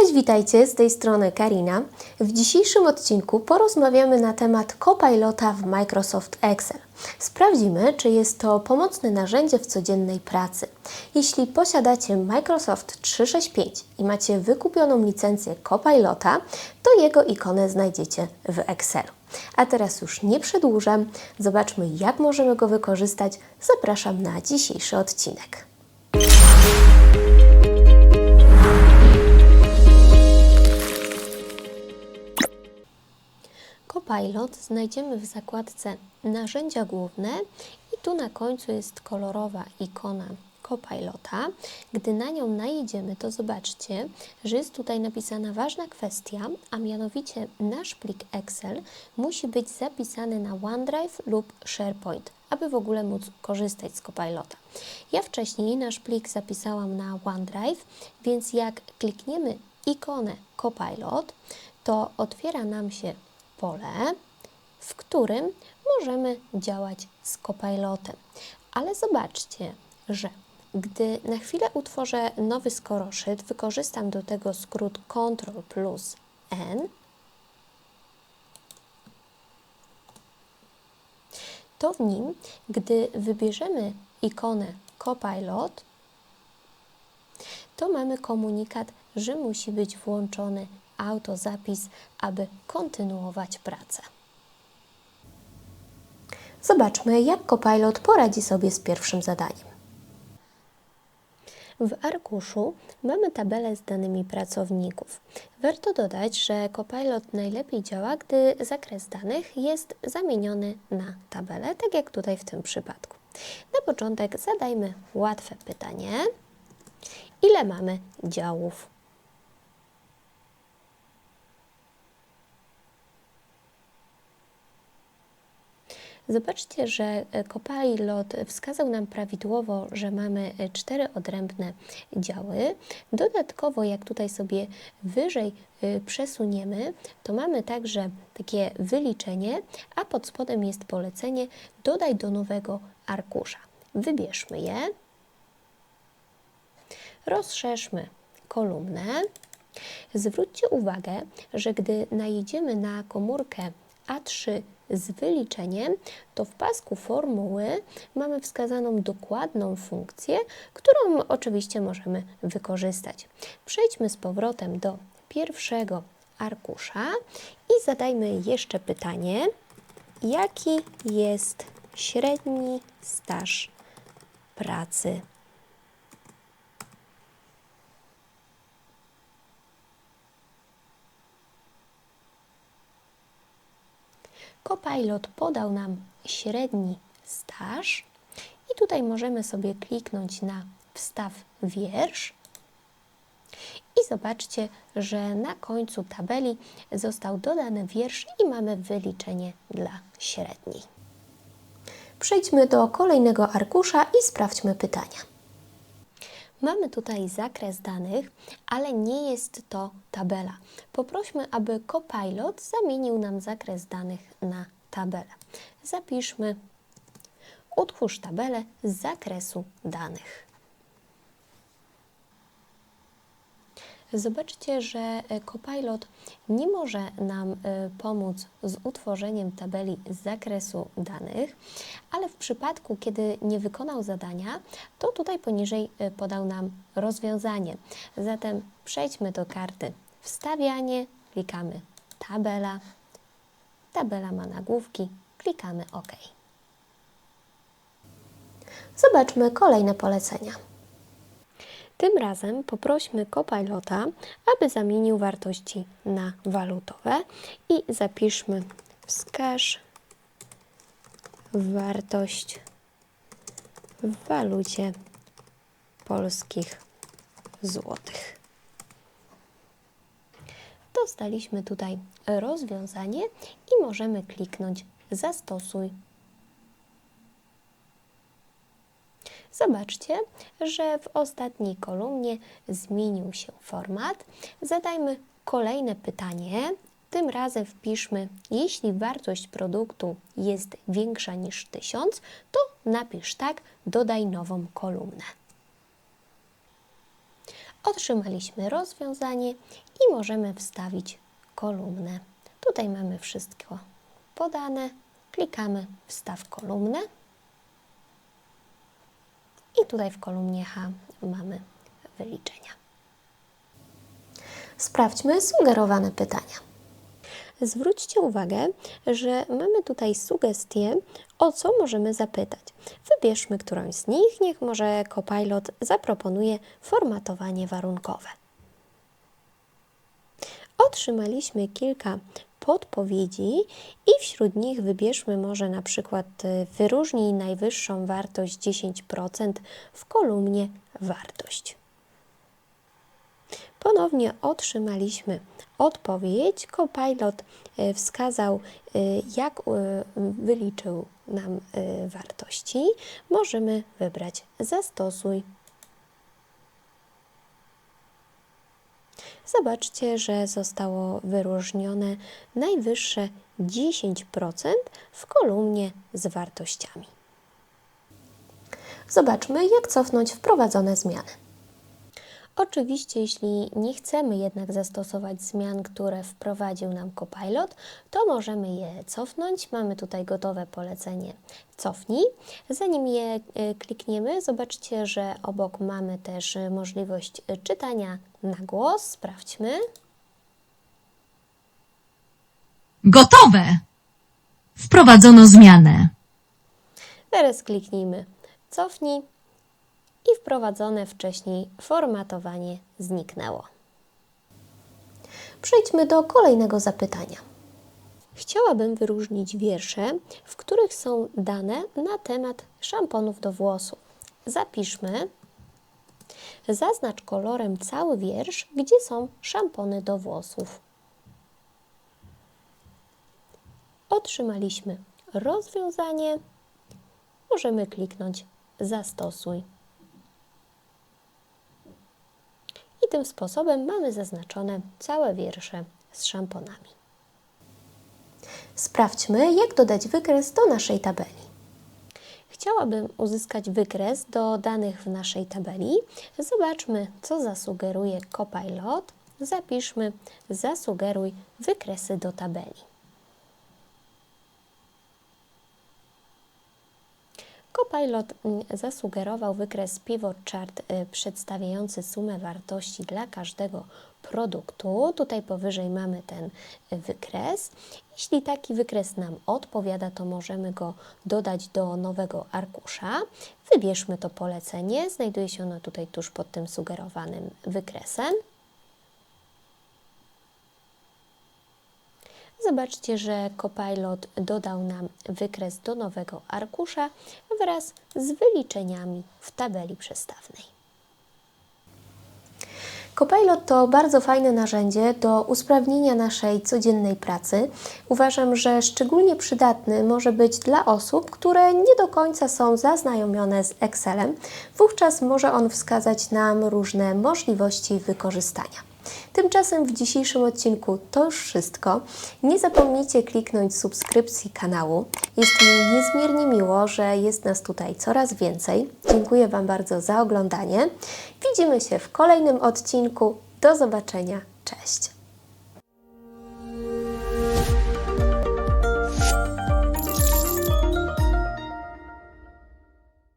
Cześć, witajcie, z tej strony Karina. W dzisiejszym odcinku porozmawiamy na temat Copilota w Microsoft Excel. Sprawdzimy, czy jest to pomocne narzędzie w codziennej pracy. Jeśli posiadacie Microsoft 365 i macie wykupioną licencję Copilota, to jego ikonę znajdziecie w Excelu. A teraz już nie przedłużam, zobaczmy jak możemy go wykorzystać. Zapraszam na dzisiejszy odcinek. Copilot znajdziemy w zakładce Narzędzia główne i tu na końcu jest kolorowa ikona Copilota. Gdy na nią najedziemy, to zobaczcie, że jest tutaj napisana ważna kwestia, a mianowicie nasz plik Excel musi być zapisany na OneDrive lub SharePoint, aby w ogóle móc korzystać z Copilota. Ja wcześniej nasz plik zapisałam na OneDrive, więc jak klikniemy ikonę Copilot, to otwiera nam się pole, w którym możemy działać z Copilotem. Ale zobaczcie, że gdy na chwilę utworzę nowy skoroszyt, wykorzystam do tego skrót Ctrl plus N, to w nim, gdy wybierzemy ikonę Copilot, to mamy komunikat, że musi być włączony autozapis, aby kontynuować pracę. Zobaczmy, jak Copilot poradzi sobie z pierwszym zadaniem. W arkuszu mamy tabelę z danymi pracowników. Warto dodać, że Copilot najlepiej działa, gdy zakres danych jest zamieniony na tabelę, tak jak tutaj w tym przypadku. Na początek zadajmy łatwe pytanie. Ile mamy działów? Zobaczcie, że e, Copilot wskazał nam prawidłowo, że mamy e, cztery odrębne działy. Dodatkowo, jak tutaj sobie wyżej e, przesuniemy, to mamy także takie wyliczenie, a pod spodem jest polecenie dodaj do nowego arkusza. Wybierzmy je, rozszerzmy kolumnę. Zwróćcie uwagę, że gdy najedziemy na komórkę A3 z wyliczeniem, to w pasku formuły mamy wskazaną dokładną funkcję, którą oczywiście możemy wykorzystać. Przejdźmy z powrotem do pierwszego arkusza i zadajmy jeszcze pytanie, jaki jest średni staż pracy Copilot podał nam średni staż i tutaj możemy sobie kliknąć na wstaw wiersz i zobaczcie, że na końcu tabeli został dodany wiersz i mamy wyliczenie dla średniej. Przejdźmy do kolejnego arkusza i sprawdźmy pytania. Mamy tutaj zakres danych, ale nie jest to tabela. Poprośmy, aby Copilot zamienił nam zakres danych na tabelę. Zapiszmy utwórz tabelę z zakresu danych. Zobaczcie, że e, Copilot nie może nam e, pomóc z utworzeniem tabeli z zakresu danych, ale w przypadku, kiedy nie wykonał zadania, to tutaj poniżej e, podał nam rozwiązanie. Zatem przejdźmy do karty Wstawianie, klikamy Tabela, tabela ma nagłówki, klikamy OK. Zobaczmy kolejne polecenia. Tym razem poprośmy Copilota, aby zamienił wartości na walutowe i zapiszmy wskaż wartość w walucie polskich złotych. Dostaliśmy tutaj rozwiązanie i możemy kliknąć zastosuj Zobaczcie, że w ostatniej kolumnie zmienił się format. Zadajmy kolejne pytanie. Tym razem wpiszmy, jeśli wartość produktu jest większa niż 1000, to napisz tak, dodaj nową kolumnę. Otrzymaliśmy rozwiązanie i możemy wstawić kolumnę. Tutaj mamy wszystko podane. Klikamy wstaw kolumnę. I tutaj w kolumnie H mamy wyliczenia. Sprawdźmy sugerowane pytania. Zwróćcie uwagę, że mamy tutaj sugestie, o co możemy zapytać. Wybierzmy którąś z nich, niech może Copilot zaproponuje formatowanie warunkowe. Otrzymaliśmy kilka podpowiedzi i wśród nich wybierzmy może na przykład y, wyróżnij najwyższą wartość 10% w kolumnie wartość. Ponownie otrzymaliśmy odpowiedź. Copilot y, wskazał, y, jak wyliczył nam wartości. Możemy wybrać zastosuj. Zobaczcie, że zostało wyróżnione najwyższe 10% w kolumnie z wartościami. Zobaczmy, jak cofnąć wprowadzone zmiany. Oczywiście, jeśli nie chcemy jednak zastosować zmian, które wprowadził nam Copilot, to możemy je cofnąć. Mamy tutaj gotowe polecenie cofnij. Zanim je e, klikniemy, zobaczcie, że obok mamy też e, możliwość e, czytania na głos. Sprawdźmy. Gotowe! Wprowadzono zmianę. Teraz kliknijmy cofnij i wprowadzone wcześniej formatowanie zniknęło. Przejdźmy do kolejnego zapytania. Chciałabym wyróżnić wiersze, w których są dane na temat szamponów do włosów. Zapiszmy. Zaznacz kolorem cały wiersz, gdzie są szampony do włosów. Otrzymaliśmy rozwiązanie. Możemy kliknąć Zastosuj. I tym sposobem mamy zaznaczone całe wiersze z szamponami. Sprawdźmy, jak dodać wykres do naszej tabeli. Chciałabym uzyskać wykres do danych w naszej tabeli. Zobaczmy, co zasugeruje Copilot. Zapiszmy zasugeruj wykresy do tabeli. Copilot mm, zasugerował wykres pivot chart y, przedstawiający sumę wartości dla każdego produktu. Tutaj powyżej mamy ten wykres. Jeśli taki wykres nam odpowiada, to możemy go dodać do nowego arkusza. Wybierzmy to polecenie. Znajduje się ono tutaj tuż pod tym sugerowanym wykresem. Zobaczcie, że Copilot dodał nam wykres do nowego arkusza wraz z wyliczeniami w tabeli przestawnej. Copilot to bardzo fajne narzędzie do usprawnienia naszej codziennej pracy. Uważam, że szczególnie przydatny może być dla osób, które nie do końca są zaznajomione z Excelem. Wówczas może on wskazać nam różne możliwości wykorzystania. Tymczasem w dzisiejszym odcinku to już wszystko. Nie zapomnijcie kliknąć subskrypcji kanału. Jest mi niezmiernie miło, że jest nas tutaj coraz więcej. Dziękuję Wam bardzo za oglądanie. Widzimy się w kolejnym odcinku. Do zobaczenia. Cześć!